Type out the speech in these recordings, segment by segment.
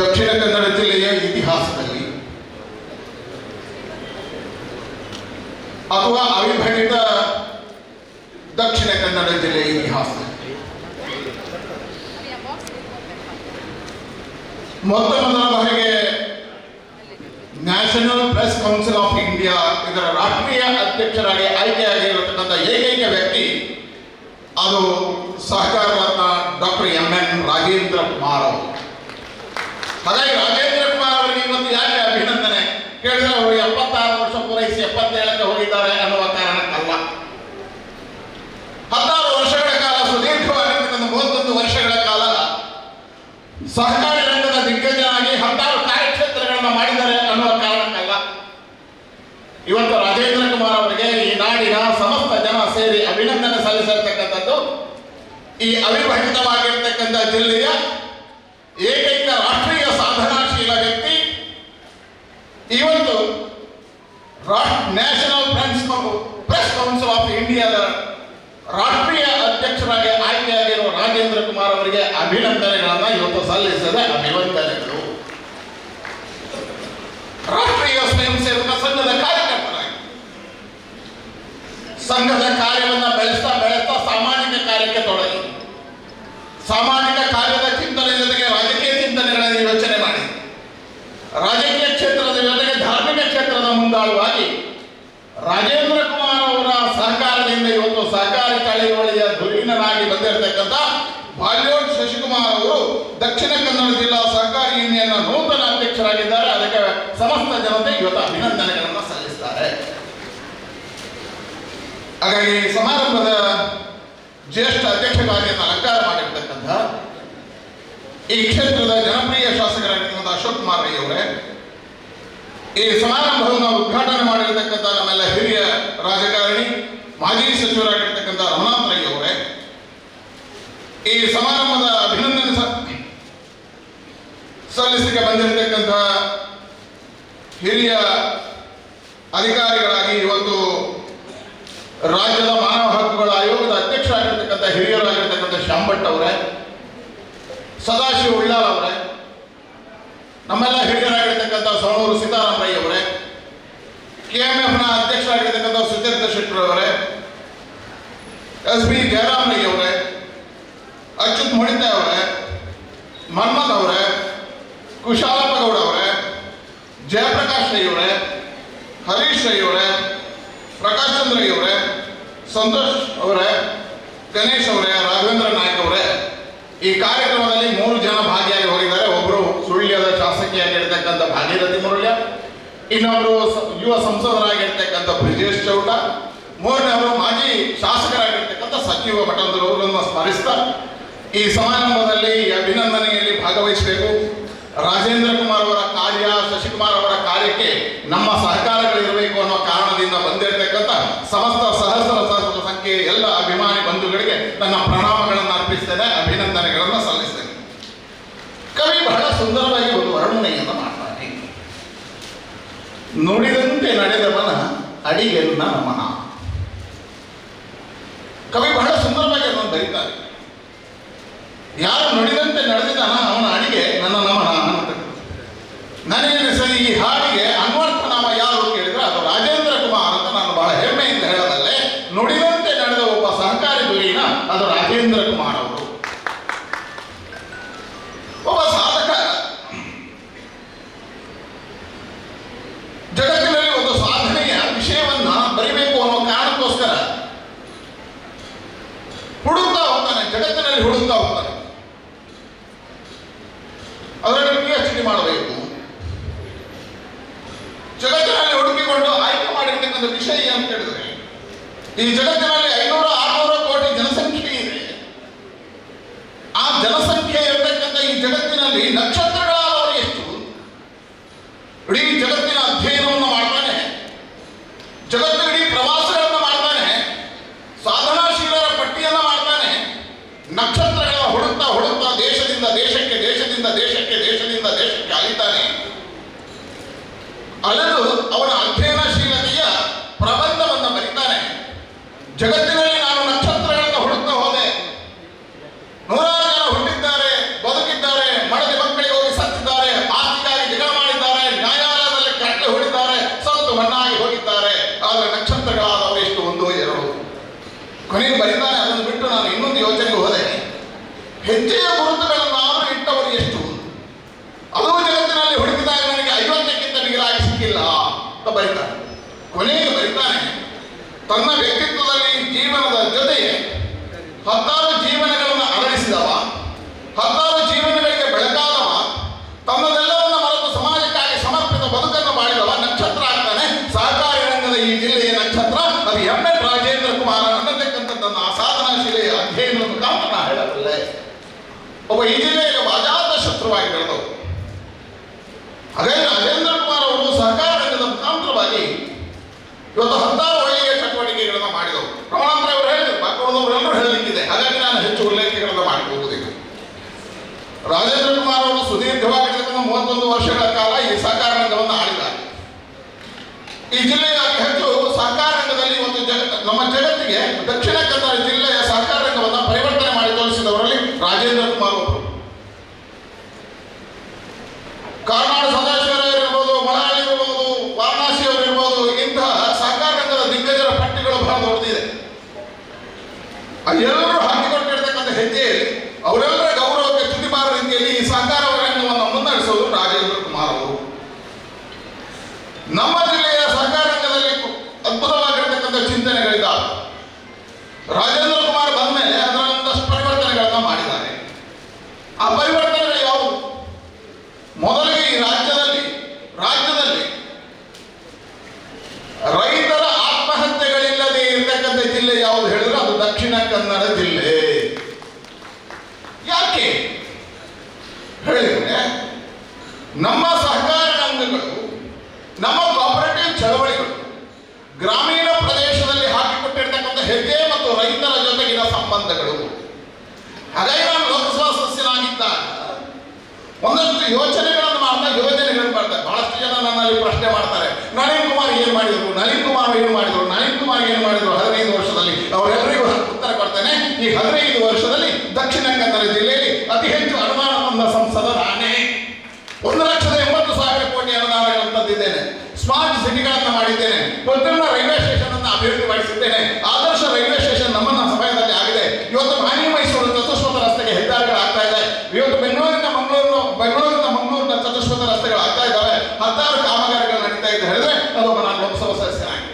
ದಕ್ಷಿಣ ಕನ್ನಡ ಜಿಲ್ಲೆಯ ಇತಿಹಾಸದಲ್ಲಿ. ಅಥವಾ ಅವಿಭಜಿತ ದಕ್ಷಿಣ ಕನ್ನಡ ಜಿಲ್ಲೆಯ ಮೊತ್ತ ಮೊದಲ ಬಾರಿಗೆ National Press Council of India ಇದರ ರಾಷ್ಟ್ರೀಯ ಅಧ್ಯಕ್ಷರಾಗಿ ಆಯ್ಕೆಯಾಗಿರತಕ್ಕಂಥ ಏಕೈಕ ವ್ಯಕ್ತಿ ಅದು ಸಹಕಾರ doctor M N Rajendra Kumar ಅವರು. ಹಾಗಾಗಿ ರಾಜೇಂದ್ರ ಕುಮಾರ್ ಅವರಿಗೆ ಇವತ್ತು ಯಾಕೆ ಅಭಿನಂದನೆ? ಕೇಳಿದ್ರೆ ಅವರು ಎಪ್ಪತ್ತಾರು ವರ್ಷ ಪೂರೈಸಿ ಎಪ್ಪತ್ತೇಳಕ್ಕೆ ಹೋಗಿದ್ದಾರೆ ಅನ್ನುವ ಕಾರಣಕ್ಕಲ್ಲ ಹತ್ತಾರು ವರ್ಷಗಳ ಕಾಲ ಸುದೀರ್ಘವಾಗಿರ್ತಕ್ಕಂಥ ಮೂವತ್ತೊಂದು ವರ್ಷಗಳ ಕಾಲ ಸಹಕಾರಿ ರಂಗದ ದಿಗ್ಗಜನಾಗಿ ಹತ್ತಾರು ಕಾರ್ಯಕ್ಷೇತ್ರಗಳನ್ನು ಮಾಡಿದ್ದಾರೆ ಅನ್ನುವ ಕಾರಣಕ್ಕಲ್ಲ ಇವತ್ತು ರಾಜೇಂದ್ರ ಕುಮಾರ್ ಅವರಿಗೆ ಈ ನಾಡಿನ ಸಮಸ್ತ ಜನ ಸೇರಿ ಅಭಿನಂದನೆ ಸಲ್ಲಿಸಿರ್ತಕ್ಕಂಥದ್ದು ಈ ಅವಿಭಜಿತವಾಗಿರ್ತಕ್ಕಂಥ ಜಿಲ್ಲೆಯ ಏಕೈಕ ರಾಷ್ಟ್ರೀಯ ಸಾಧನಾಶೀಲ ವ್ಯಕ್ತಿ ಇವತ್ತು National friends Press Council of ಇಂಡಿಯಾದ ರಾಷ್ಟ್ರೀಯ ಅಧ್ಯಕ್ಷರಾಗಿ ಆಯ್ಕೆಯಾಗಿರುವ ರಾಜೇಂದ್ರ ಕುಮಾರ್ ಅವರಿಗೆ ಅಭಿನಂದನೆಗಳನ್ನ ಇವತ್ತು ಸಲ್ಲಿಸಿದ ಅಭಿನಂದನೆಗಳು. ರಾಷ್ಟ್ರೀಯ ಸ್ವಯಂ ಸೇವಕ ಸಂಘದ ಕಾರ್ಯಕರ್ತರಾಗಿ. ಸಂಘದ ಕಾರ್ಯವನ್ನ ಬೆಳೆಸ್ತಾ ಬೆಳೆಸ್ತಾ ಸಾಮಾಜಿಕ ಕಾರ್ಯಕ್ಕೆ ತೊಡಗಿ. ಸಾಮಾಜಿಕ ಕಾರ್ಯದ ಚಿಂತನೆ ಜೊತೆಗೆ ರಾಜಕೀಯ ಚಿಂತನೆಗಳನ್ನು ಯೋಚನೆ ಮಾಡಿ. ರಾಜಕೀಯ ಕ್ಷೇತ್ರದ ಜೊತೆಗೆ ಧಾರ್ಮಿಕ ಕ್ಷೇತ್ರದ ಮುಂದಾಳುವಾಗಿ ರಾಜೇಂದ್ರ ಇವತ್ತು ಸಹಕಾರಿ ಚಳವಳಿಯ ಧುರೀಣನಾಗಿ ಬಂದಿರತಕ್ಕಂಥ ಬಾಲ್ಯೋಡ್ ಶಶಿಕುಮಾರ್ ಅವರು ದಕ್ಷಿಣ ಕನ್ನಡ ಜಿಲ್ಲಾ ಸಹಕಾರಿ ಯೂನಿಯನ್ನ ನೂತನ ಅಧ್ಯಕ್ಷರಾಗಿದ್ದಾರೆ. ಅದಕ್ಕೆ ಸಮಸ್ತ ಜನತೆ ಇವತ್ತು ಅಭಿನಂದನೆಗಳನ್ನ ಸಲ್ಲಿಸ್ತಾರೆ. ಹಾಗಾಗಿ ಸಮಾರಂಭದ ಜ್ಯೇಷ್ಠ ಅಧ್ಯಕ್ಷರಾಗಿಯನ್ನು ಅಲಂಕಾರ ಮಾಡಿರ್ತಕ್ಕಂಥ ಈ ಕ್ಷೇತ್ರದ ಜನಪ್ರಿಯ ಶಾಸಕರಾಗಿರ್ತಕ್ಕಂಥ ಅಶೋಕ್ ಕುಮಾರ್ ರೈ ಅವರೇ, ಈ ಸಮಾರಂಭವನ್ನು ಉದ್ಘಾಟನೆ ಮಾಡಿರ್ತಕ್ಕಂಥ ನಮ್ಮೆಲ್ಲ ಹಿರಿಯ ರಾಜಕಾರಣಿ ಮಾಜಿ ಸಚಿವರಾಗಿರ್ತಕ್ಕಂಥ ರಮನಾಥ್ ರೈ ಅವರೇ, ಈ ಸಮಾರಂಭದ ಅಭಿನಂದನೆ ಸಲ್ಲಿಸಲಿಕ್ಕೆ ಬಂದಿರತಕ್ಕಂಥ ಹಿರಿಯ ಅಧಿಕಾರಿಗಳಾಗಿ ಇವತ್ತು ರಾಜ್ಯದ ಮಾನವ ಹಕ್ಕುಗಳ ಆಯೋಗದ ಅಧ್ಯಕ್ಷರಾಗಿರ್ತಕ್ಕಂಥ ಹಿರಿಯರಾಗಿರ್ತಕ್ಕಂಥ ಶಾಂಭಟ್ ಅವರೇ, ಸದಾಶಿವ ಉಳ್ಳಾಲ್ ಅವರೇ, ನಮ್ಮೆಲ್ಲ ಹಿರಿಯರಾಗಿರ್ತಕ್ಕಂಥ ಸೋಣೂರು ರೈ ಅವರೇ, ಕೆ ಎಂ ಎಫ್ನ ಅಧ್ಯಕ್ಷರಾಗಿರ್ತಕ್ಕಂಥ ಸುಚರಿತ ಶೆಟ್ಟರ್ ಅವರೇ ಎಸ್ ಬಿ ಜಯರಾಮ್ ರೈ ಅವರೇ ಅಚ್ಯುತ್ ಮೊಣಿತೆ ಅವರೇ ಮನ್ಮಥ್ ಅವರೇ ಕುಶಾಲಪ್ಪ ಗೌಡ ಅವರೇ ಜಯಪ್ರಕಾಶ್ ರೈ ಅವರೇ ಹರೀಶ್ ರೈ ಅವರೇ ಪ್ರಕಾಶ್ ಚಂದ್ರ ರೈ ಅವರೇ ಸಂತೋಷ್ ಅವರೇ ಗಣೇಶ್ ಅವರೇ ರಾಘವೇಂದ್ರ ನಾಯ್ಕ್ ಅವರೇ ಈ ಕಾರ್ಯಕ್ರಮದಲ್ಲಿ ಮೂರು ಜನ ಭಾಗಿಯಾಗಿ ಹೋಗಿದ್ದಾರೆ ಒಬ್ಬರು ಸುಳ್ಯದ ಶಾಸಕಿಯಾಗಿರ್ತಕ್ಕಂಥ ಭಾಗೀರಥಿ ಮುರುಳ್ಯ ಇನ್ನೊಬ್ಬರು ಯುವ ಸಂಸದರಾಗಿರ್ತಕ್ಕಂಥ ಬ್ರಿಜೇಶ್ ಚೌಟ ಮೂರನೇವರು ಮಾಜಿ ಶಾಸಕರಾಗಿರ್ತಕ್ಕಂಥ ಸಚಿವ ಮಠಂದ್ರ ಅವರನ್ನು ಸ್ಮರಿಸ್ತಾ, ಈ ಸಮಾರಂಭದಲ್ಲಿ ಅಭಿನಂದನೆಯಲ್ಲಿ ಭಾಗವಹಿಸಬೇಕು. ರಾಜೇಂದ್ರ ಕುಮಾರ್ ಅವರ ಕಾರ್ಯ, ಶಶಿಕುಮಾರ್ ಅವರ ಕಾರ್ಯಕ್ಕೆ ನಮ್ಮ ಸಹಕಾರಗಳಿರಬೇಕು ಅನ್ನೋ ಕಾರಣದಿಂದ ಬಂದಿರತಕ್ಕಂಥ ಸಮಸ್ತ ಸಹಸ್ರ ಸಹಸ್ರ ಸಂಖ್ಯೆಯ ಎಲ್ಲ ಅಭಿಮಾನಿ ಬಂಧುಗಳಿಗೆ ನನ್ನ ಪ್ರಣಾಮಗಳನ್ನು ಅರ್ಪಿಸ್ತೇನೆ, ಅಭಿನಂದನೆಗಳನ್ನು ಸಲ್ಲಿಸ್ತೇನೆ. ಕವಿ ಬಹಳ ಸುಂದರವಾಗಿ ಒಂದು ವರ್ಣನೆಯನ್ನು ನುಡಿದಂತೆ ನಡೆದವನ ಅಡಿಗೆನ್ನ ನಮನ ಕವಿ ಬಹಳ ಸುಂದರವಾಗಿ ಅದನ್ನು ಬರೀತಾರೆ ಯಾರು ನುಡಿದಂತೆ ನಡೆದಿದ್ದಾನ ಜಗತ್ತಿನಲ್ಲಿ ಹುಡುಕ್ತಾ ಹೋಗ್ತಾರೆ ಅದರಲ್ಲಿ ಡಿ ಮಾಡಬೇಕು. ಜಗತ್ತಿನಲ್ಲಿ ಹುಡುಕಿಕೊಂಡು ಆಯ್ಕೆ ಮಾಡಿರ್ತಕ್ಕಂಥ ವಿಷಯ ಅಂತ ಹೇಳಿದ್ರೆ, ಈ ಜಗತ್ತಿನಲ್ಲಿ ಐನೂರ ಆರ್ನೂರ ಕೋಟಿ ಜನಸಂಖ್ಯೆ ಇದೆ. ಆ ಜನಸಂಖ್ಯೆ ಇರತಕ್ಕಂಥ ಈ ಜಗತ್ತಿನಲ್ಲಿ ನಕ್ಷತ್ರಗಳಾದವರು ಎಷ್ಟು? ಇಡೀ ಜಗತ್ತಿನ అలాగే అవన అధ్యయనం ತನ್ನ ವ್ಯಕ್ತಿತ್ವದಲ್ಲಿ ಜೀವನದ ಜೊತೆಗೆ ಹತ್ತಾರು ಜೀವನಗಳನ್ನು ಅರಳಿಸಿದವ ಹತ್ತಾರು ಜೀವನಗಳಿಗೆ ಬೆಳಕಾದವ ತನ್ನದೆಲ್ಲವನ್ನ ಮರೆತು ಸಮಾಜಕ್ಕಾಗಿ ಸಮರ್ಪಿತ ಬದುಕನ್ನು ಮಾಡಿದವ ನಕ್ಷತ್ರ ಆಗ್ತಾನೆ. ಸಹಕಾರಿ ರಂಗದ ಈ ಜಿಲ್ಲೆಯ ನಕ್ಷತ್ರ, ಅದು ಎಂ. ಎನ್ ರಾಜೇಂದ್ರ ಕುಮಾರ ಅನ್ನತಕ್ಕಂಥದ್ದನ್ನು ಅಸಾಧನಾಶೀಲೆಯ ಅಧ್ಯಯನದ ಮುಖಾಂತರ ಹೇಳಬಲ್ಲೆ. ಒಬ್ಬ ಈ ಜಿಲ್ಲೆಯಲ್ಲಿ ವಾಜಾತ ಶತ್ರುವಾಗಿ ಬೆಳೆದವು. ಅದೇ ರಾಜೇಂದ್ರ ಕುಮಾರ್ ಅವರು ಸಹಕಾರ ರಂಗದ ಮುಖಾಂತರವಾಗಿ ಇವತ್ತು ಹತ್ತಾರು ಒಳ್ಳೆಯ ಚಟುವಟಿಕೆಗಳನ್ನ ಮಾಡಿದವರು ಪ್ರಮಾಣಾಂತರ ಅವರು ಹೇಳಿದ್ರು ಬಾಕುಳದವರೆಲ್ಲರೂ ಹೇಳಲಿಕ್ಕಿದೆ ಹಾಗಾಗಿ ನಾನು ಹೆಚ್ಚು ಉಲ್ಲೇಖಗಳನ್ನ ಮಾಡಿ ಹೋಗುವುದಿಲ್ಲ ರಾಜೇಂದ್ರ ಕುಮಾರ್ ಅವರು ಸುದೀರ್ಘವಾಗಿರ್ತಕ್ಕಂಥ ಮೂವತ್ತೊಂದು ವರ್ಷಗಳ ಕಾಲ ಈ ಸಹಕಾರ ರಂಗವನ್ನು ಆಳಿದ್ದಾರೆ ಈ ಜಿಲ್ಲೆಯ ಅತಿ ಹೆಚ್ಚು ಸಹಕಾರ ರಂಗದಲ್ಲಿ ಒಂದು ಜಗತ್ ನಮ್ಮ ಜಗತ್ತಿಗೆ ದಕ್ಷಿಣ ಕನ್ನಡ ಜಿಲ್ಲೆಯ ಸಹಕಾರ ರಂಗವನ್ನು ಪರಿವರ್ತನೆ ಮಾಡಿ ತೋರಿಸಿದವರಲ್ಲಿ ರಾಜೇಂದ್ರ ಕುಮಾರ್ ಒಬ್ಬರು ಕಾರ್ನಾಡು ಸದಾಶಿವರವರು ಇರ್ಬೋದು ಮಲಯಾಳಿ ಇರ್ಬೋದು ವಾರಣಾಸಿ ಅವರು ಇರ್ಬೋದು ಇಂತಹ ಸಹಕಾರ ರಂಗದ ದಿಗ್ಗಜರ ಪಟ್ಟಿಗಳು ಬಹಳ ದೊಡ್ಡದಿದೆ ಎಲ್ಲರೂ ಹಾಕಿಕೊಟ್ಟಿರ್ತಕ್ಕಂಥ ಹೆಜ್ಜೆಯಲ್ಲಿ ಅವರೆಲ್ಲರ ಗೌರವಕ್ಕೆ ತುದಿಬಾರ ರೀತಿಯಲ್ಲಿ ಈ ಸಹಕಾರ ರಂಗವನ್ನು ಮುನ್ನಡೆಸುವುದು ರಾಜೇಂದ್ರ ಕುಮಾರ್ ಅವರು ನಮ್ಮ ಜಿಲ್ಲೆಯ ಸಹಕಾರ ರಂಗದಲ್ಲಿ ಅದ್ಭುತವಾಗಿರ್ತಕ್ಕಂಥ ಚಿಂತನೆಗಳಿದ್ದಾವೆ ರಾಜೇಂದ್ರ ಕುಮಾರ್ ಬಂದ ಮೇಲೆ ಅದರಲ್ಲೊಂದಷ್ಟು ಪರಿವರ್ತನೆಗಳನ್ನ ಮಾಡಿದ್ದಾರೆ ಆ ಪರಿವರ್ತನೆಗಳು ಯಾವುವು ಮೊದಲಿಗೆ ಈ ರಾಜ್ಯದಲ್ಲಿ ರಾಜ್ಯದಲ್ಲಿ ರೈತರ ಆತ್ಮಹತ್ಯೆಗಳಿಲ್ಲದೆ ಇರತಕ್ಕಂಥ ಜಿಲ್ಲೆ ಯಾವುದು ಹೇಳಿದ್ರೆ ಅದು ದಕ್ಷಿಣ ಕನ್ನಡ ಜಿಲ್ಲೆ ಯಾಕೆ ಹೇಳಿದ್ರೆ ನಮ್ಮ ಸಹಕಾರ ರಂಗಗಳು ನಮ್ಮ ಕೋಪರೇಟಿವ್ ಚಳವಳಿಗಳು ಗ್ರಾಮೀಣ ಪ್ರದೇಶದಲ್ಲಿ ಹಾಕಿಕೊಟ್ಟಿರ್ತಕ್ಕಂಥ ಹೆಜ್ಜೆ ಮತ್ತು ರೈತರ ಜೊತೆಗಿನ ಸಂಬಂಧಗಳು. ಹಾಗಾಗಿ ನಾನು ಲೋಕಸಭಾ ಸದಸ್ಯನಾಗಿದ್ದಾಗ ಒಂದಷ್ಟು ಯೋಚನೆಗಳನ್ನು ಮಾಡ್ತಾ ಯೋಜನೆಗಳನ್ನು ಮಾಡ್ತಾರೆ ಬಹಳಷ್ಟು ಜನ ನನ್ನಲ್ಲಿ ಪ್ರಶ್ನೆ ಮಾಡ್ತಾರೆ. ನಳಿನ್ ಕುಮಾರ್ ಏನ್ ಮಾಡಿದ್ರು? ನಳಿನ್ ಕುಮಾರ್ ಏನು ಮಾಡಿದ್ರು? ನಳಿನ್ ಕುಮಾರ್ ಏನು ಮಾಡಿದ್ರು ಹದಿನೈದು ವರ್ಷದಲ್ಲಿ? ಅವರೆಲ್ಲರಿಗೂ ಉತ್ತರ ಕೊಡ್ತೇನೆ. ಈ ಹದಿನೈದು ವರ್ಷದಲ್ಲಿ ದಕ್ಷಿಣ ಕನ್ನಡ ಜಿಲ್ಲೆಯಲ್ಲಿ ಅತಿ ಹೆಚ್ಚು ಅನುದಾನ ಸಂಸದ ನಾನೇ. ಒಂದು ಲಕ್ಷದ ಎಂಬತ್ತು ಸಾವಿರ ಕೋಟಿ ಅನುದಾನಗಳನ್ನು ತಂದಿದ್ದೇನೆ ಸ್ಮಾರ್ಟ್ ಸಿಟಿಗಳನ್ನು ಮಾಡಿದ್ದೇನೆ. ಪ್ರತಿಯೊಂದು ರೈಲ್ವೆ ಸ್ಟೇಷನ್ ಅನ್ನು ಅಭಿವೃದ್ಧಿ ಪಡಿಸಿದ್ದೇನೆ ರೈಲ್ವೆ ಸ್ಟೇಷನ್ ನಮ್ಮ ನಮ್ಮ ಸಮಯದಲ್ಲಿ ಆಗಿದೆ ಇವತ್ತು ಮಾನ್ಯ ಮೈಸೂರು ಚತುಷ್ಪಥ ರಸ್ತೆಗೆ ಹೆದ್ದಾರಿಗಳಾಗ್ತಾ ಇದೆ ಇವತ್ತು ಬೆಂಗಳೂರಿನ ಮಂಗಳೂರು ಬೆಂಗಳೂರಿನ ಮಂಗಳೂರಿನ ಚತುಷ್ಪಥ ರಸ್ತೆಗಳು ಆಗ್ತಾ ಇದ್ದಾವೆ ಹತ್ತಾರು ಕಾಮಗಾರಿಗಳು ನಡೀತಾ ಇದೆ ಹೇಳಿದ್ರೆ ಅದೊಬ್ಬ ನಾನು ಲೋಕಸಭಾ ಸದಸ್ಯನಾಗಿ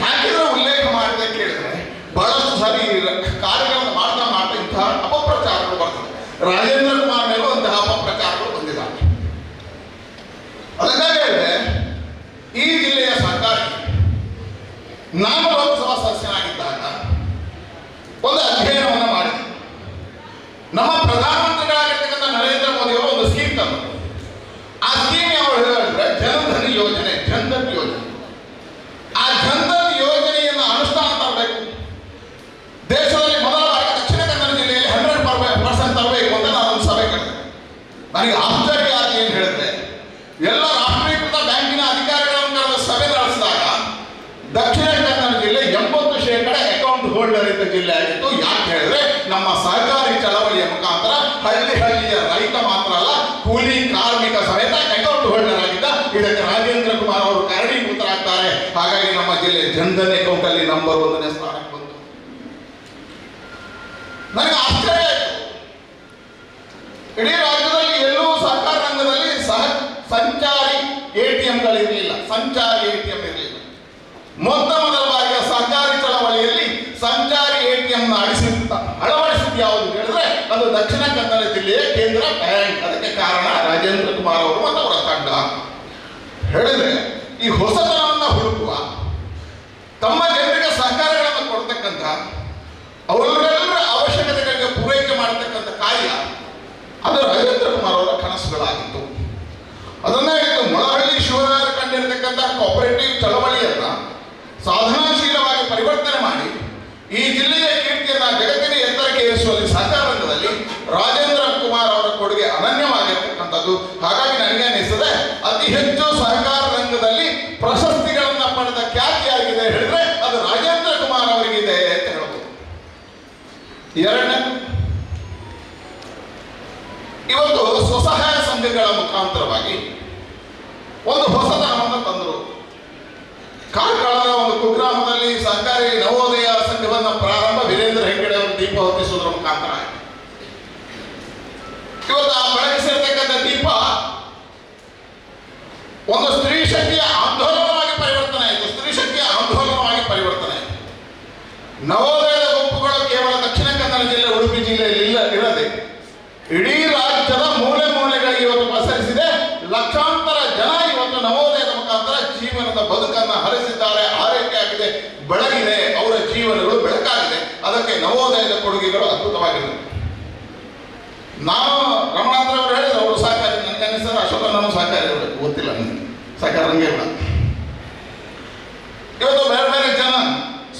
ಯಾಕಿದ್ರೆ ಉಲ್ಲೇಖ ಮಾಡಿದೆ ಕೇಳಿದ್ರೆ ಬಹಳಷ್ಟು ಸಾರಿ ಈ ರ- ಕಾರ್ಯಗಳನ್ನು ಮಾಡ್ತಾ ಮಾಡ್ತಾ ಇಂತಹ ಅಪಪ್ರಚಾರಗಳು ಬರ್ತದೆ ರಾಜೇಂದ್ರ ಕುಮಾರ್ ಮೇಲೂ ಅಂತಹ ಅಪಪ್ರಚಾರಗಳು ಬಂದಿದ್ದಾವೆ ಅದಕ್ಕಾಗಿ ಹೇಳಿದ್ರೆ ಈ ಜಿಲ್ಲೆಯ ಸರ್ಕಾರಿ ನಾನು ಲೋಕಸಭಾ ಸದಸ್ಯನಾಗಿದ್ದಾಗ ಒಂದು ಅಧ್ಯಯನವನ್ನು ಮಾಡಿದೆ ನಮ್ಮ ಪ್ರಧಾನಮಂತ್ರಿಗಳಾಗಿರ್ತಕ್ಕಂಥ ನರೇಂದ್ರ ಮೋದಿ ಅವರು ಒಂದು ಸ್ಕೀಮ್ ತಂದರು ಆ ಸ್ಕೀಮ್ ಯಾವ ಹೇಳಿದ್ರೆ ಜನಧನ್ ಯೋಜನೆ ಜನ್ಧನ್ ಯೋಜನೆ ಆ ಜನ್ಧನ್ ಯೋಜನೆಯನ್ನು ಅನುಷ್ಠಾನ ತರಬೇಕು ದೇಶದಲ್ಲಿ ಮೊದಲ ಬಾರಿಗೆ ದಕ್ಷಿಣ ಕನ್ನಡ ಜಿಲ್ಲೆಯಲ್ಲಿ ಹಂಡ್ರೆಡ್ ಪರ್ಸೆಂಟ್ ತರಬೇಕು ಅಂತ ನಾನು ಒಂದು ಸಭೆ ಕರೆದೆ ನನಗೆ ಆಶ್ಚರ್ಯ ಆಗಿ ಏನು ಹೇಳಿದ್ರೆ ಎಲ್ಲ ರಾಷ್ಟ್ರೀಕೃತ ಬ್ಯಾಂಕಿನ ಅಧಿಕಾರಿಗಳನ್ನು ಕರೆದ ಸಭೆ ನಡೆಸಿದಾಗ ದಕ್ಷಿಣ ಕನ್ನಡ ಜಿಲ್ಲೆ ಎಂಬತ್ತು ಶೇಕಡ ಅಕೌಂಟ್ ಹೋಲ್ಡರ್ ಇದ್ದ ಜಿಲ್ಲೆ ಆಗಿತ್ತು ಯಾಕೆ ಹೇಳಿದ್ರೆ ನಮ್ಮ ಸಹಕಾರಿ ಚಳವಳಿಯ ಮುಖಾಂತರ ಹಳ್ಳಿ ಹಳ್ಳಿಯ ರೈತ ಮಾತ್ರ ಅಲ್ಲ ಕೂಲಿ ಕಾರ್ಮಿಕ ಸಮೇತ ಅಕೌಂಟ್ ಹೋಲ್ಡರ್ ಆಗಿದ್ದ ಇದಕ್ಕೆ ರಾಜೇಂದ್ರ ಕುಮಾರ್ ಅವರು ಕಾರಣೀಭೂತರಾಗ್ತಾರೆ ಹಾಗಾಗಿ ನಮ್ಮ ಜಿಲ್ಲೆ ಜನ್ಧನ್ ಅಕೌಂಟ್ ಅಲ್ಲಿ ನಂಬರ್ ಒಂದನೇ ಸ್ಥಾನಕ್ಕೆ ಬಂತು. ನನಗೆ ಆಶ್ಚರ್ಯ ಇಡೀ ರಾಜ್ಯದಲ್ಲಿ ಎಲ್ಲೂ ಸಹಕಾರ ರಂಗದಲ್ಲಿ ಸಹ ಸಂಚಾರಿ ಎಟಿಎಂಗಳಿರಲಿಲ್ಲ ಸಂಚಾರಿ ಎಟಿಎಂ ಇರಲಿಲ್ಲ. ಮೊತ್ತ ಮೊದಲ ಬಾರಿಗೆ ಸಹಕಾರಿ ಚಳವಳಿಯಲ್ಲಿ ಸಂಚಾರಿ ಎಟಿಎಂ ಅಳಿಸಿದ ಅಳವಡಿಸಿದ್ದು ಯಾವುದು ಹೇಳಿದ್ರೆ ಅದು ದಕ್ಷಿಣ ಕನ್ನಡ ಜಿಲ್ಲೆಯ ಕೇಂದ್ರ ಬ್ಯಾಂಕ್. ಅದಕ್ಕೆ ಕಾರಣ ರಾಜೇಂದ್ರ ಕುಮಾರ್ ಅವರು ಮತ್ತು ಅವರ ತಂಡ. ಹೇಳಿದ್ರೆ ಈ ಹೊಸತನವನ್ನು ಅವರೆಲ್ಲರ ಅವಶ್ಯಕತೆಗಳಿಗೆ ಪೂರೈಕೆ ಮಾಡತಕ್ಕಂಥ ಕಾರ್ಯ ಅದು ರಾಜೇಂದ್ರ ಕುಮಾರ್ ಅವರ ಕನಸುಗಳಾಗಿತ್ತು. ಅದನ್ನ ಇದು ಮೊಳಹಳ್ಳಿ ಶಿವರಾಜ ಕಂಡಿರತಕ್ಕಂಥ ಕೋಪರೇಟಿವ್ ಚಳವಳಿಯನ್ನ ಸಾಧನಾಶೀಲವಾಗಿ ಪರಿವರ್ತನೆ ಮಾಡಿ ಈ ಜಿಲ್ಲೆಯ ಕೀರ್ತಿಯನ್ನ ಜಗತ್ತಿನ ಎತ್ತರಕ್ಕೆ ಏರಿಸುವಲ್ಲಿ ಸಹಕಾರ ರಂಗದಲ್ಲಿ ರಾಜೇಂದ್ರ ಕುಮಾರ್ ಅವರ ಕೊಡುಗೆ ಅನನ್ಯವಾಗಿರ್ತಕ್ಕಂಥದ್ದು. ಹಾಗಾಗಿ ನನಗೆ ಅನಿಸ್ತದೆ ಅತಿ ಹೆಚ್ಚು ಸಹಕಾರ ರಂಗದಲ್ಲಿ ಪ್ರಶಸ್ತಿಗಳನ್ನ ಪಡೆದ ಖ್ಯಾತಿಯಾಗಿದೆ ಹೇಳಿದ್ರೆ ಅದು ರಾಜೇಂದ್ರ ಕುಮಾರ್ ಅವರಿಗಿದೆ ಅಂತ ಹೇಳ್ಬೋದು ಎರಡನೇ, ಇವತ್ತು ಸ್ವಸಹಾಯ ಸಂಘಗಳ ಮುಖಾಂತರವಾಗಿ ಒಂದು ಹೊಸತನವನ್ನು ತಂದರು. ಕಾರ್ಕಳದ ಒಂದು ಕುಗ್ರಾಮದಲ್ಲಿ ಸರ್ಕಾರಿ ನವೋದಯ ಸಂಘವನ್ನು ಪ್ರಾರಂಭ ವೀರೇಂದ್ರ ಹೆಗ್ಗಡೆ ಅವರು ದೀಪ ಹೊತ್ತಿಸುವುದರ ಮುಖಾಂತರ ಇವತ್ತು ಆ ಬೆಳಗಿಸಿರ್ತಕ್ಕಂಥ ದೀಪ ಒಂದು ಸ್ತ್ರೀ ಶಕ್ತಿಯ ಆಂದೋಲನವಾಗಿ ಪರಿವರ್ತನೆ ಆಯಿತು ಸ್ತ್ರೀ ಶಕ್ತಿಯ ಆಂದೋಲನವಾಗಿ ಪರಿವರ್ತನೆ ಆಯಿತು ನವೋದಯದ ಗುಂಪುಗಳು ಕೇವಲ ದಕ್ಷಿಣ ಕನ್ನಡ ಜಿಲ್ಲೆ ಉಡುಪಿ ಜಿಲ್ಲೆಯಲ್ಲಿ ಇಲ್ಲ ಇರದೆ ಇಡೀ ರಾಜ್ಯದ ಮೂಲೆ ಮೂಲೆಗಳಿಗೆ ಇವತ್ತು ಪಸರಿಸಿದೆ ಲಕ್ಷಾಂತರ ಜನ ಇವತ್ತು ನವೋದಯದ ಮುಖಾಂತರ ಜೀವನದ ಬದುಕನ್ನು ಹರಿಸಿದ್ದಾರೆ ಆರೈಕೆ ಆಗಿದೆ ಬೆಳಗಿದೆ ಅವರ ಜೀವನಗಳು ಬೆಳಕಾಗಿದೆ ನವೋದಯದ ಕೊಡುಗೆಗಳು ಅದ್ಭುತವಾಗಿರುತ್ತೆ ನಾವು ರಮಣಾಂತರ ಅವರು ಹೇಳಿದ್ರು, ಅವರು ಸಹಕಾರಿ ನನಗೆ ಅಶೋಕ ನಾನು ಸಹಕಾರಿ ಗೊತ್ತಿಲ್ಲ ನನಗೆ. ಸಹಕಾರ ಹಂಗೆ ಇಲ್ಲ. ಇವತ್ತು ಬೇರೆ ಬೇರೆ ಜನ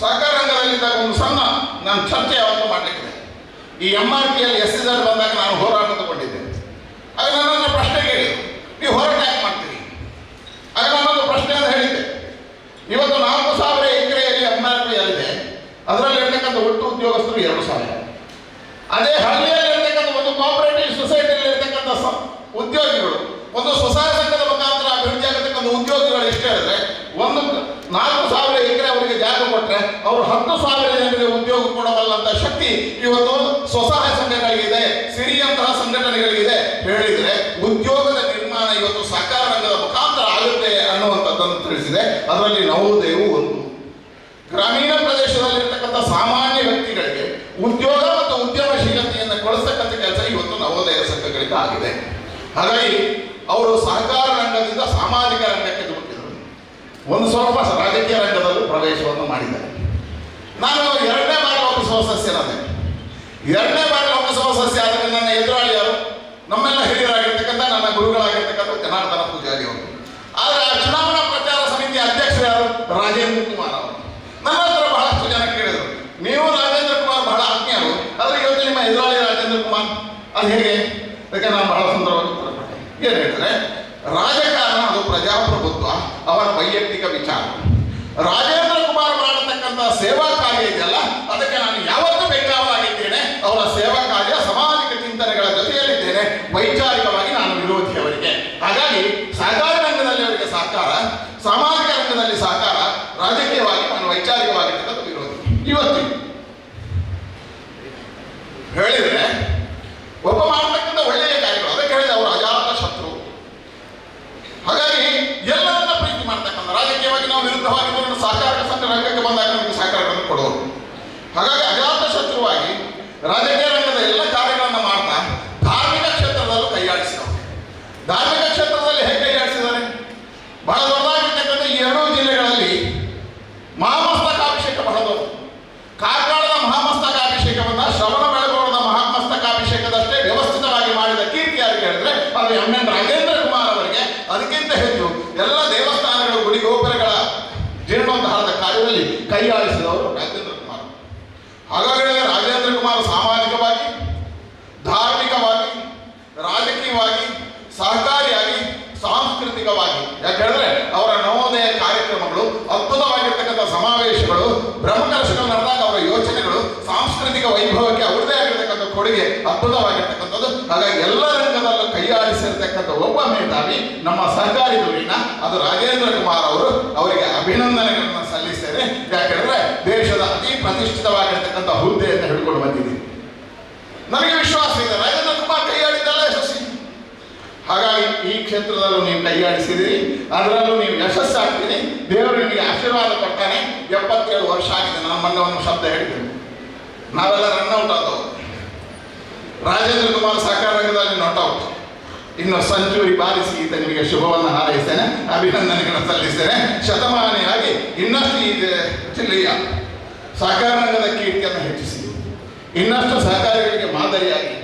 ಸಹಕಾರ ರಂಗದಲ್ಲಿದ್ದಾಗ ಒಂದು ಸಣ್ಣ ನಾನು ಚರ್ಚೆ ಯಾವತ್ತೂ ಮಾಡಲಿಕ್ಕಿದೆ ಈ M R L S Z ಬಂದಾಗ ನಾನು ಹೋರಾಟ ತಗೊಂಡಿದ್ದೆ. ಆಗ ನನ್ನನ್ನು ಪ್ರಶ್ನೆ ಕೇಳಿದ್ರು ನೀವು ಹೋರಾಟ ಯಾಕೆ ಮಾಡ್ತೀರಿ? ಆಗ ನಾನೊಂದು ಪ್ರಶ್ನೆ ಅಂತ ಹೇಳಿದ್ದೆ. ಇವತ್ತು ನಾಲ್ಕು ಸಾವಿರ ಎಕರೆಯಲ್ಲಿ ಎಂ ಆರ್ ಪಿ ಅಲ್ಲಿದೆ ಅದರಲ್ಲಿ ಇರ್ತಕ್ಕಂಥ ಒಟ್ಟು ಉದ್ಯೋಗಸ್ಥರು ಎರಡು ಸಾವಿರ ಅದೇ ಹಳ್ಳಿಯಲ್ಲಿ ಇರ್ತಕ್ಕಂಥ ಒಂದು ಕೋಆಪರೇಟಿವ್ ಸೊಸೈಟಿಯಲ್ಲಿ ಇರ್ತಕ್ಕಂಥ ಉದ್ಯೋಗಿಗಳು, ಒಂದು ಸ್ವಸಹಾಯ ಸಂಘದ ಮುಖಾಂತರ ಅಭಿವೃದ್ಧಿ ಆಗತಕ್ಕಂಥ ಉದ್ಯೋಗಿಗಳು ಎಷ್ಟು ಹೇಳಿದ್ರೆ ಒಂದು ನಾಲ್ಕು ಸಾವಿರ ಎಕರೆ ಅವರಿಗೆ ಜಾಗ ಕೊಟ್ಟರೆ ಅವರು ಹತ್ತು ಸಾವಿರ ಜನರಿಗೆ ಉದ್ಯೋಗ ಕೊಡಬಲ್ಲಂತ ಶಕ್ತಿ ಇವತ್ತು ಸ್ವಸಹಾಯ ಸಂಘಗಳಿಗಿದೆ ಸಿರಿಯಂತಹ ಸಂಘಟನೆಗಳಿಗಿದೆ. ಹೇಳಿದ್ರೆ ಉದ್ಯೋಗದ ನಿರ್ಮಾಣ ಇವತ್ತು ಸಹಕಾರ ರಂಗದ ಮುಖಾಂತರ ಆಗುತ್ತೆ ಅನ್ನುವಂಥದ್ದನ್ನು ತಿಳಿಸಿದೆ. ಅದರಲ್ಲಿ ನವೋದಯವು ಒಂದು. ಗ್ರಾಮೀಣ ಪ್ರದೇಶದಲ್ಲಿರ್ತಕ್ಕಂಥ ಸಾಮಾನ್ಯ ವ್ಯಕ್ತಿಗಳಿಗೆ ಉದ್ಯೋಗ ಮತ್ತು ಉದ್ಯಮಶೀಲತೆಯನ್ನು ಕೊಡಿಸ್ತಕ್ಕಂಥ ಕೆಲಸ ಇವತ್ತು ನವೋದಯ ಸಂಘಗಳಿಂದ ಆಗಿದೆ. ಹಾಗಾಗಿ ಅವರು ಸಹಕಾರ ರಂಗದಿಂದ ಸಾಮಾಜಿಕ ರಂಗಕ್ಕೆ ಧುಮುಕಿದರು ಒಂದು ಸ್ವಲ್ಪ ರಾಜಕೀಯ ರಂಗದಲ್ಲೂ ಪ್ರವೇಶವನ್ನು ಮಾಡಿದ್ದಾರೆ. ನಾನು ಎರಡನೇ ಬಾರಿ ಲೋಕಸಭಾ ಸದಸ್ಯನಾದೆ ಎರಡನೇ ಬಾರಿ ಲೋಕಸಭಾ ಸದಸ್ಯ ಆದರೆ ನನ್ನ ಎದುರಾಳಿಯರು. ನಮ್ಮೆಲ್ಲ ಹಿರಿಯರಾಗಿರ್ತಕ್ಕಂಥ, ನನ್ನ ಗುರುಗಳಾಗಿರ್ತಕ್ಕಂಥ ಜನಾರ್ದನ ಪೂಜಾರಿ ಅವರು. ಆದರೆ ಆ ಚುನಾವಣಾ ಪ್ರಚಾರ ಸಮಿತಿ ಅಧ್ಯಕ್ಷರು ಯಾರು? ರಾಜೇಂದ್ರ ಕುಮಾರ್ ನನ್ನ ಹತ್ರ ಬಹಳಷ್ಟು ಜನ ಕೇಳಿದರು ನೀವು ರಾಜೇಂದ್ರ ಕುಮಾರ್ ಬಹಳ ಆತ್ಮೀಯರು ಆದರೆ ಇವತ್ತು ನಿಮ್ಮ ಎದುರಾಳಿ ರಾಜೇಂದ್ರ ಕುಮಾರ್ ಅದು ಹೇಗೆ ಅದಕ್ಕೆ ನಾನು ಬಹಳ ಸುಂದರವಾಗಿ ಉತ್ತರ ರಾಜಕಾರಣ ಅದು ಪ್ರಜಾಪ್ರಭುತ್ವ, ಅವರ ವೈಯಕ್ತಿಕ ವಿಚಾರ. ರಾಜೇಂದ್ರ ಕುಮಾರ್ ಮಾಡತಕ್ಕಂಥ ಸೇವಾ ಕಾರ್ಯ ಇದೆಯಲ್ಲ, ಅದಕ್ಕೆ ನಾನು ಯಾವತ್ತೂ ಬೆಂಗಾವಲಾಗಿದ್ದೇನೆ ಅವರ ಸೇವಾ ಕಾರ್ಯ ಸಾಮಾಜಿಕ ಚಿಂತನೆಗಳ ಜೊತೆಯಲ್ಲಿದ್ದೇನೆ. ವೈಚಾರಿಕವಾಗಿ ನಾನು ವಿರೋಧಿ ಅವರಿಗೆ. ಹಾಗಾಗಿ ಸಹಕಾರ ರಂಗದಲ್ಲಿ ಅವರಿಗೆ ಸಹಕಾರ, ಸಾಮಾಜಿಕ ರಂಗದಲ್ಲಿ ಸಹಕಾರ, ರಾಜಕೀಯವಾಗಿ ನಾನು ವೈಚಾರಿಕವಾಗಿರ್ತಕ್ಕಂಥ ವಿರೋಧಿ. ಇವತ್ತು ಹೇಳಿದ್ರೆ ಒಬ್ಬ ಮಾಡತಕ್ಕಂಥ ಒಳ್ಳೆಯ ಕಾರ್ಯಗಳು ಅದಕ್ಕೆ ಹೇಳಿದೆ ಅವರು ಅಜಾತ ಶತ್ರು ಹಾಗಾಗಿ ಎಲ್ಲರನ್ನ ಪ್ರೀತಿ ಮಾಡ್ತಕ್ಕಂಥ ರಾಜಕೀಯವಾಗಿ ನಾವು ವಿರುದ್ಧವಾಗಿದ್ದವರನ್ನು ಸಹಕಾರ ಸಂಘ ರಂಗಕ್ಕೆ ಬಂದಾಗ ನಮಗೆ ಸಹಕಾರಗಳನ್ನು ಕೊಡೋರು ಹಾಗಾಗಿ ಅಜಾತ ಶತ್ರುವಾಗಿ ರಾಜಕೀಯ ರಂಗದ ಎಲ್ಲ ಕಾರ್ಯಗಳನ್ನು ಮಾಡ್ತಾ ಧಾರ್ಮಿಕ ಕ್ಷೇತ್ರದಲ್ಲೂ ಕೈಯಾಡಿಸಿದವರು ಧಾರ್ಮಿಕ ಕ್ಷೇತ್ರದಲ್ಲಿ ಹೇಗೆ ಕೈಯಾಡಿಸಿದ್ದಾರೆ ಬಹಳ ದೊಡ್ಡದಾಗಿರ್ತಕ್ಕಂಥ ಈ ಎರಡೂ ಜಿಲ್ಲೆಗಳಲ್ಲಿ ಮಹಾಮಸ್ತಕಾಭಿಷೇಕ ಬಹಳ ದೊಡ್ಡ ಕಾರ್ಕಳದ ಮಹಾಮಸ್ತಕಾಭಿಷೇಕವನ್ನು ಶ್ರವಣ ಬೆಳಗೋಳದ ಮಹಾಮಸ್ತಕಾಭಿಷೇಕದಷ್ಟೇ ವ್ಯವಸ್ಥಿತವಾಗಿ ಮಾಡಿದ ಕೀರ್ತಿ ಯಾರಿಗೆ ಹೇಳಿದ್ರೆ, ಅದು ಎಂ ಎನ್ ರಾಜೇಂದ್ರ ಕುಮಾರ್ ಅವರಿಗೆ. ಅದಕ್ಕಿಂತ ಹೆಚ್ಚು ಎಲ್ಲ ದೇವಸ್ಥಾನಗಳು, ಗುಡಿ ಗೋಪುರಗಳ ಜೀರ್ಣೋದ್ಧಾರದ ಕಾರ್ಯದಲ್ಲಿ ಕೈ ಹಾಗಾಗಿ ರಾಜೇಂದ್ರ ಕುಮಾರ್ ಸಾಮಾಜಿಕವಾಗಿ, ಧಾರ್ಮಿಕವಾಗಿ, ರಾಜಕೀಯವಾಗಿ, ಸಹಕಾರಿಯಾಗಿ, ಸಾಂಸ್ಕೃತಿಕವಾಗಿ, ಯಾಕೆ ಅವರ ನವೋದಯ ಕಾರ್ಯಕ್ರಮಗಳು, ಅದ್ಭುತವಾಗಿರ್ತಕ್ಕಂಥ ಸಮಾವೇಶಗಳು, ಬ್ರಹ್ಮಕಲಶಗಳು ನಡೆದಾಗ ಅವರ ಯೋಚನೆಗಳು, ಸಾಂಸ್ಕೃತಿಕ ವೈಭವಕ್ಕೆ ಅವರದೇ ಆಗಿರ್ತಕ್ಕಂಥ ಕೊಡುಗೆ ಅದ್ಭುತವಾಗಿರ್ತಕ್ಕಂಥದ್ದು. ಹಾಗಾಗಿ ಎಲ್ಲ ರಂಗದಲ್ಲೂ ಕೈಯಾಡಿಸಿರ್ತಕ್ಕಂಥ ಒಬ್ಬ ಮೇಧಾವಿ ನಮ್ಮ ಸಹಕಾರಿ ಧುರೀಣ ಅದು ರಾಜೇಂದ್ರ ಕುಮಾರ್ ಅವರು. ಅವರಿಗೆ ಅಭಿನಂದನೆಗಳನ್ನು ಸಲ್ಲಿಸ್ತೇನೆ ಯಾಕೆಂದ್ರೆ ದೇಶದ ಅತಿ ಪ್ರತಿಷ್ಠಿತವಾಗಿರ್ತಕ್ಕಂಥ ಹುದ್ದೆಯನ್ನು ಹಿಡ್ಕೊಂಡು ಬಂದಿದ್ದೀನಿ. ನನಗೆ ವಿಶ್ವಾಸ ಇದೆ. ರಾಜೇಂದ್ರ ಕುಮಾರ್ ಕೈಯಾಡಿದ್ದಲ್ಲ ಯಶಸ್ವಿ. ಹಾಗಾಗಿ ಈ ಕ್ಷೇತ್ರದಲ್ಲೂ ನೀವು ಕೈಯಾಡಿಸಿದಿರಿ ಅದರಲ್ಲೂ ನೀವು ಯಶಸ್ಸಾಗ್ತೀನಿ ದೇವರು ನಿಮಗೆ ಆಶೀರ್ವಾದ ಕೊಡ್ತಾನೆ. ಎಪ್ಪತ್ತೇಳು ವರ್ಷ ಆಗಿದೆ. ನನ್ನ ಒಂದು ಶಬ್ದ ಹೇಳ್ತೀನಿ ನಾವೆಲ್ಲ ರನ್ ಔಟ್ ಆದವು. ರಾಜೇಂದ್ರ ಕುಮಾರ್ ಸಹಕಾರ ರಂಗದಲ್ಲಿ ನಾಟ್ ಔಟ್ ಇನ್ನು ಸೆಂಚುರಿ ಬಾರಿಸಿ ಈತ ನಿಮಗೆ ಶುಭವನ್ನು ಹಾರೈಸ್ತೇನೆ. ಅಭಿನಂದನೆಗಳನ್ನು ಸಲ್ಲಿಸ್ತೇನೆ. ಈ ಜಿಲ್ಲೆಯ ಸಹಕಾರ ರಂಗದ ಕೀರ್ತಿಯನ್ನು ಹೆಚ್ಚಿಸಿ. ಇನ್ನಷ್ಟು ಸಹಕಾರಿಗಳಿಗೆ ಮಾದರಿಯಾಗಿ,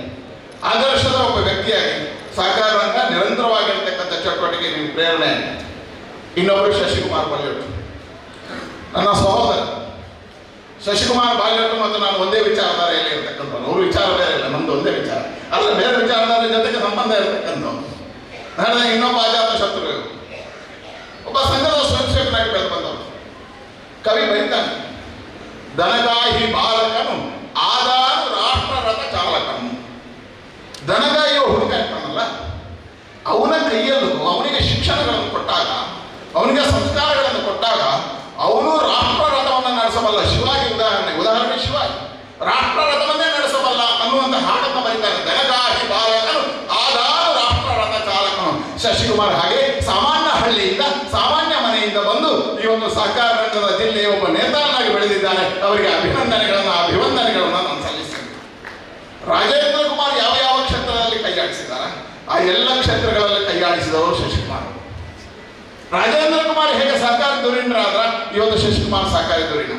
ಆದರ್ಶದ ಒಬ್ಬ ವ್ಯಕ್ತಿಯಾಗಿ ಸಹಕಾರ ರಂಗ ನಿರಂತರವಾಗಿರ್ತಕ್ಕಂಥ ಚಟುವಟಿಕೆ ನಿಮ್ಮ ಪ್ರೇರಣೆ ಇನ್ನೊಬ್ಬರು ಶಶಿಕುಮಾರ್ ಬಾಲ್ಯೋಟ್ ನನ್ನ ಸಹೋದರ ಶಶಿಕುಮಾರ್ ಬಾಲ್ಯೋಟ್ ಮತ್ತು ನಾನು ಒಂದೇ ವಿಚಾರಧಾರೆಯಲ್ಲಿ ಇರ್ತಕ್ಕಂಥವ್ರು. ಅವ್ರ ವಿಚಾರ ಬೇರೆ ಇಲ್ಲ ನಮ್ದು ಒಂದೇ ವಿಚಾರ. ಅಲ್ಲ, ಬೇರೆ ವಿಚಾರಧಾರೆ ಜೊತೆಗೆ ಸಂಬಂಧ ಇರತಕ್ಕಂಥವ್ರು. ಹೇಳಿದಾಗ ಇನ್ನೊಬ್ಬ ಆಜಾತ ಶತ್ರು ಒಬ್ಬ ಸಂಘದ ಸ್ವಯಂ ಸೇವಕನಾಗಿ ಬೆಳೆದು ಬಂದವರು கவி வைத்தான். தனகாகி பாலகனும் ಈ ಒಂದು ಸಹಕಾರ ರಂಗದ ಜಿಲ್ಲೆಯ ಒಬ್ಬ ನೇತಾರನಾಗಿ ಬೆಳೆದಿದ್ದಾನೆ. ಅವರಿಗೆ ಅಭಿನಂದನೆಗಳನ್ನು, ಅಭಿವಂದನೆಗಳನ್ನು ನಾನು ಸಲ್ಲಿಸ್ತೇನೆ. ರಾಜೇಂದ್ರ ಕುಮಾರ್ ಯಾವ ಯಾವ ಕ್ಷೇತ್ರದಲ್ಲಿ ಕೈಯಾಡಿಸಿದಾರ ಆ ಎಲ್ಲ ಕ್ಷೇತ್ರಗಳಲ್ಲಿ ಕೈಯಾಡಿಸಿದವರು ಶಶಿಕುಮಾರ್. ರಾಜೇಂದ್ರ ಕುಮಾರ್ ಹೇಗೆ ಸಹಕಾರಿ ಧುರೀಣರಾದ್ರ ಇವತ್ತು ಶಶಿಕುಮಾರ್ ಸಹಕಾರಿ ಧುರೀಣ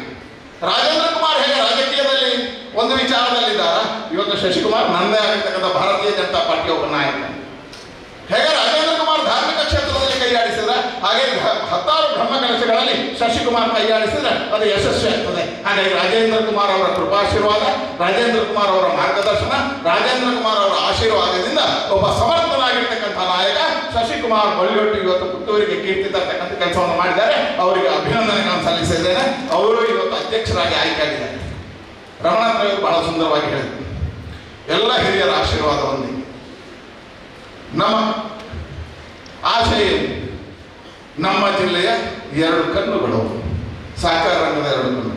ರಾಜೇಂದ್ರ ಕುಮಾರ್ ಹೇಗೆ ರಾಜಕೀಯದಲ್ಲಿ ಒಂದು ವಿಚಾರದಲ್ಲಿದ್ದಾರ? ಇವತ್ತು ಶಶಿಕುಮಾರ್ ನಂದೇ ಆಗಿರ್ತಕ್ಕಂಥ ಭಾರತೀಯ ಜನತಾ ಪಾರ್ಟಿಯ ಒಬ್ಬ ನಾಯಕ. ಹೇಗೆ ರಾಜೇಂದ್ರ ಕುಮಾರ್ ಧಾರ್ಮಿಕ ಕೈಯಾಡಿಸಿದ್ರೆ ಹಾಗೆ ಹತ್ತಾರು ಬ್ರಹ್ಮ ಕೆಲಸಗಳಲ್ಲಿ ಶಶಿಕುಮಾರ್ ಕೈಯಾಡಿಸಿದ್ರೆ ಅದು ಯಶಸ್ವಿ ಆಗ್ತದೆ. ಹಾಗಾಗಿ ರಾಜೇಂದ್ರ ಕುಮಾರ್ ಅವರ ಕೃಪಾಶೀರ್ವಾದ, ರಾಜೇಂದ್ರ ಕುಮಾರ್ ಅವರ ಮಾರ್ಗದರ್ಶನ, ರಾಜೇಂದ್ರ ಕುಮಾರ್ ಅವರ ಆಶೀರ್ವಾದದಿಂದ ಒಬ್ಬ ಸಮರ್ಥನಾಗಿರ್ತಕ್ಕಂಥ ನಾಯಕ ಶಶಿಕುಮಾರ್ ಬಳ್ಳಿಯೊಟ್ಟು ಇವತ್ತು ಪುತ್ತೂರಿಗೆ ಕೀರ್ತಿ ತರ್ತಕ್ಕಂಥ ಕೆಲಸವನ್ನು ಮಾಡಿದ್ದಾರೆ. ಅವರಿಗೆ ಅಭಿನಂದನೆಗಳನ್ನು ಸಲ್ಲಿಸಿದ್ದೇನೆ. ಅವರು ಇವತ್ತು ಅಧ್ಯಕ್ಷರಾಗಿ ಆಯ್ಕೆಯಾಗಿದ್ದಾರೆ. ರಮಣಾಂತರವರು ಬಹಳ ಸುಂದರವಾಗಿ ಹೇಳಿದರು. ಎಲ್ಲ ಹಿರಿಯರ ಆಶೀರ್ವಾದ ನಮ್ಮ ಆಶಯ? ನಮ್ಮ ಜಿಲ್ಲೆಯ ಎರಡು ಕಣ್ಣುಗಳು. ಸಹಕಾರ ರಂಗದ ಎರಡು ಕಣ್ಣು.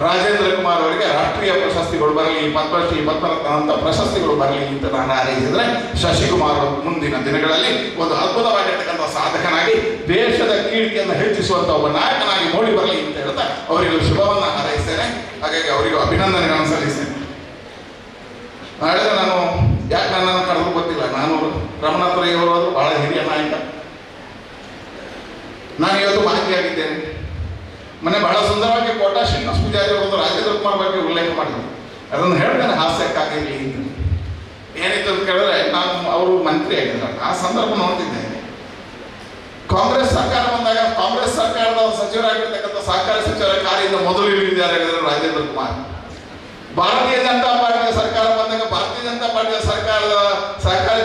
ರಾಜೇಂದ್ರ ಕುಮಾರ್ ಅವರಿಗೆ ರಾಷ್ಟ್ರೀಯ ಪ್ರಶಸ್ತಿಗಳು ಬರಲಿ ಪದ್ಮಶ್ರೀ, ಪದ್ಮರತ್ನ ಅಂತ ಪ್ರಶಸ್ತಿಗಳು ಬರಲಿ ಅಂತ ನಾನು ಹಾರೈಸಿದ್ರೆ ಶಶಿಕುಮಾರ್ ಮುಂದಿನ ದಿನಗಳಲ್ಲಿ ಒಂದು ಅದ್ಭುತವಾಗಿರ್ತಕ್ಕಂಥ ಸಾಧಕನಾಗಿ, ದೇಶದ ಕೀರ್ತಿಯನ್ನು ಹೆಚ್ಚಿಸುವಂತ ಒಬ್ಬ ನಾಯಕನಾಗಿ ಮೂಡಿ ಬರಲಿ ಅಂತ ಹೇಳ್ತಾ ಅವರಿಗೂ ಶುಭವನ್ನು ಹಾರೈಸ್ತೇನೆ. ಹಾಗಾಗಿ ಅವರಿಗೂ ಅಭಿನಂದನೆಗಳನ್ನು ಸಲ್ಲಿಸ್ತೇನೆ. ನಾಳೆ ನಾನು ಯಾಕೆ ನನ್ನನ್ನು ಕರೆದು ಗೊತ್ತಿಲ್ಲ. ನಾನು ರಮಣಾತ್ರಯ್ಯವರು ಅವರು ಬಹಳ ಹಿರಿಯ ನಾಯಕ. ನಾನು ಇವತ್ತು ಭಾಗಿಯಾಗಿದ್ದೇನೆ ಮೊನ್ನೆ ಬಹಳ ಸುಂದರವಾಗಿ ಕೋಟಾ ಶ್ರೀನಿವಾಸ ಪೂಜಾರಿ ಒಂದು ರಾಜೇಂದ್ರ ಕುಮಾರ್ ಬಗ್ಗೆ ಉಲ್ಲೇಖ ಮಾಡಿದ್ರು. ಅದನ್ನು ಹೇಳ್ತೇನೆ ಹಾಸ್ಯಕ್ಕಾಗಿರಲಿ ಏನಿತ್ತು ಅಂತ ಕೇಳಿದ್ರೆ, ನಾನು ಅವರು ಮಂತ್ರಿ ಆಗಿದ್ದಾರೆ. ಆ ಸಂದರ್ಭ ನೋಡ್ತಿದ್ದೇನೆ. ಕಾಂಗ್ರೆಸ್ ಸರ್ಕಾರ ಬಂದಾಗ ಕಾಂಗ್ರೆಸ್ ಸರ್ಕಾರದ ಸಚಿವರಾಗಿರ್ತಕ್ಕಂಥ ಸಹಕಾರಿ ಸಚಿವರ ಕಾರ್ಯದಿಂದ ಮೊದಲು ಇಳಿದಿದ್ದಾರೆ ರಾಜೇಂದ್ರ ಕುಮಾರ್ ಭಾರತೀಯ ಜನತಾ ಪಾರ್ಟಿಯ ಸರ್ಕಾರ ಬಂದಾಗ ಭಾರತೀಯ ಜನತಾ ಪಾರ್ಟಿಯ ಸರ್ಕಾರದ ಸಹಕಾರಿ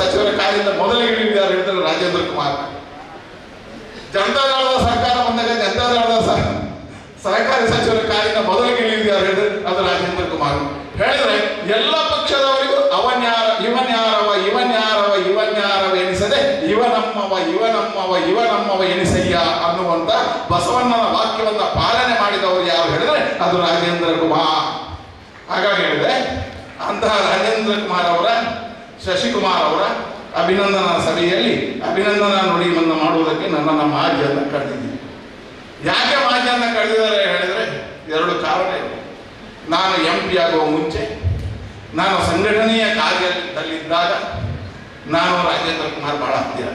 ಸಚಿವರ ಕಾರ್ಯದಿಂದ ಮೊದಲಿಗೆ ಇಳಿದಿದ್ದಾರೆ ರಾಜೇಂದ್ರ ಕುಮಾರ್ ಜನತಾದಳದ ಸರ್ಕಾರ ಬಂದಾಗ ಜನತಾದಳದ ಸಹಕಾರಿ ಸಚಿವರ ಕಾಲಿನ ಮೊದಲಿಗೆ ಹೇಳಿದ್ರೆ ಅದು ರಾಜೇಂದ್ರ ಕುಮಾರ್. ಹೇಳಿದ್ರೆ ಎಲ್ಲ ಪಕ್ಷದವರಿಗೂ ಅವನ್ಯಾರ, ಇವನ್ಯಾರವ ಇವನ್ಯಾರವ ಇವನ್ಯಾರವ ಎನಿಸದೆ ಇವನಮ್ಮವ ಇವನಮ್ಮವ ಇವನಮ್ಮವ ಎನಿಸಯ್ಯ ಅನ್ನುವಂತ ಬಸವಣ್ಣನ ವಾಕ್ಯವನ್ನು ಪಾಲನೆ ಮಾಡಿದವರು ಯಾರು ಹೇಳಿದ್ರೆ ಅದು ರಾಜೇಂದ್ರ ಕುಮಾರ್. ಹಾಗಾಗಿ ಹೇಳಿದ್ರೆ ಅಂತಹ ರಾಜೇಂದ್ರ ಕುಮಾರ್ ಅವರ, ಶಶಿಕುಮಾರ್ ಅವರ ಅಭಿನಂದನಾ ಸಭೆಯಲ್ಲಿ ಅಭಿನಂದನಾ ನುಡಿಯನ್ನು ಮಾಡುವುದಕ್ಕೆ ನನ್ನನ್ನು ಮಾಜಿಯನ್ನು ಕರೆದಿದ್ದೀನಿ. ಯಾಕೆ ಮಾಜಿಯನ್ನು ಕರೆದಿದ್ದಾರೆ ಹೇಳಿದರೆ ಎರಡು ಕಾರಣ ಇದೆ. ನಾನು ಎಂ ಪಿ ಆಗುವ ಮುಂಚೆ, ನಾನು ಸಂಘಟನೆಯ ಕಾರ್ಯದಲ್ಲಿದ್ದಾಗ ನಾನು ರಾಜೇಂದ್ರ ಕುಮಾರ್ ಬಹಳ ಹತ್ತಿರ.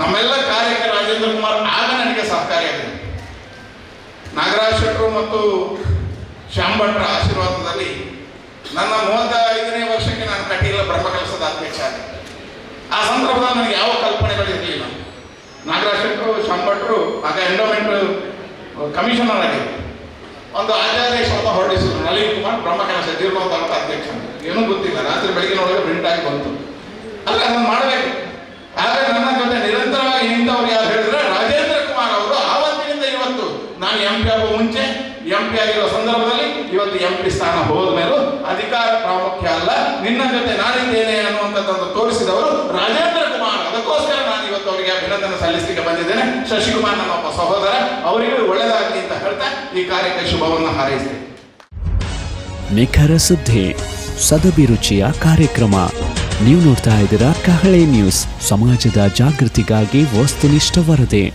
ನಮ್ಮೆಲ್ಲ ಕಾರ್ಯಕ್ಕೆ ರಾಜೇಂದ್ರ ಕುಮಾರ್ ಆಗ ನನಗೆ ಸಹಕಾರಿಯಾಗಿದೆ ನಾಗರಾಜ್ ಶೆಟ್ಟರು ಮತ್ತು ಶ್ಯಾಮ್ ಭಟ್ರ ಆಶೀರ್ವಾದದಲ್ಲಿ ನನ್ನ ಮೂವತ್ತೈದನೇ ವರ್ಷಕ್ಕೆ ನಾನು ಕಟೀಲ ಬ್ರಹ್ಮ ಕೆಲಸದ ಅಧ್ಯಕ್ಷ ಆದೆ ಆ ಸಂದರ್ಭದಲ್ಲಿ ನನಗೆ ಯಾವ ಕಲ್ಪನೆಗಳು ಇರಲಿಲ್ಲ. ನಾಗರಾಜ್ ಶೆಟ್ಟರು ಶಂಭಟ್ರು ಭಟ್ರು ಆಗ ಎಂಡೋಮೆಂಟ್ ಕಮಿಷನರ್ ಆಗಿ ಒಂದು ಆಚಾರ್ಯವನ್ನು ಹೊರಡಿಸಿದ್ರು. ನಳಿನ್ ಕುಮಾರ್ ಬ್ರಹ್ಮ ಕೆಲಸ ಜೀರ್ಣೋದ್ಧಾರದ ಅಧ್ಯಕ್ಷ. ಏನೂ ಗೊತ್ತಿಲ್ಲ. ರಾತ್ರಿ ಬೆಳಗಿನ ಒಳಗೆ ಪ್ರಿಂಟ್ ಆಗಿ ಬಂತು. ಅಲ್ಲ ಅದನ್ನು ಮಾಡಬೇಕು. ಆದರೆ ನನ್ನ ಜೊತೆ ನಿರಂತರವಾಗಿ ನಿಂತವ್ರು ಯಾರು ಹೇಳಿದ್ರೆ ರಾಜೇಂದ್ರ ಕುಮಾರ್ ಅವರು ಆವತ್ತಿನಿಂದ ಇವತ್ತು ನಾನು ಎಂ ಪಿ ಆಗುವ ಮುಂಚೆ ಎಂ ಪಿ ಆಗಿರೋ ಸಂದರ್ಭದಲ್ಲಿ ಇವತ್ತು ಎಂ ಪಿ ಸ್ಥಾನ ಹೋದ ಮೇಲೂ ಅಧಿಕಾರ ಪ್ರಾಮುಖ್ಯ ಅಲ್ಲ. ನಿನ್ನ ಜೊತೆ ನಾನಿದ್ದೇನೆ ಅನ್ನುವಂಥದ್ದನ್ನು ತೋರಿಸಿದವರು ರಾಜೇಂದ್ರ ಕುಮಾರ್. ಅದಕ್ಕೋಸ್ಕರ ನಾನು ಇವತ್ತು ಅವರಿಗೆ ಅಭಿನಂದನೆ ಸಲ್ಲಿಸಲಿಕ್ಕೆ ಬಂದಿದ್ದೇನೆ. ಶಶಿಕುಮಾರ್ ಒಬ್ಬ ಸಹೋದರ. ಅವರಿಗೂ ಒಳ್ಳೆಯದಾಗಲಿ ಅಂತ ಹೇಳ್ತಾ ಈ ಕಾರ್ಯಕ್ಕೆ ಶುಭವನ್ನು ಹಾರೈಸಿದೆ ನಿಖರ ಸುದ್ದಿ ಸದಭಿರುಚಿಯ ಕಾರ್ಯಕ್ರಮ. ನೀವು ನೋಡ್ತಾ ಇದ್ದೀರಾ ಕಹಳೆ ನ್ಯೂಸ್. ಸಮಾಜದ ಜಾಗೃತಿಗಾಗಿ ವಸ್ತುನಿಷ್ಠ ವರದಿ.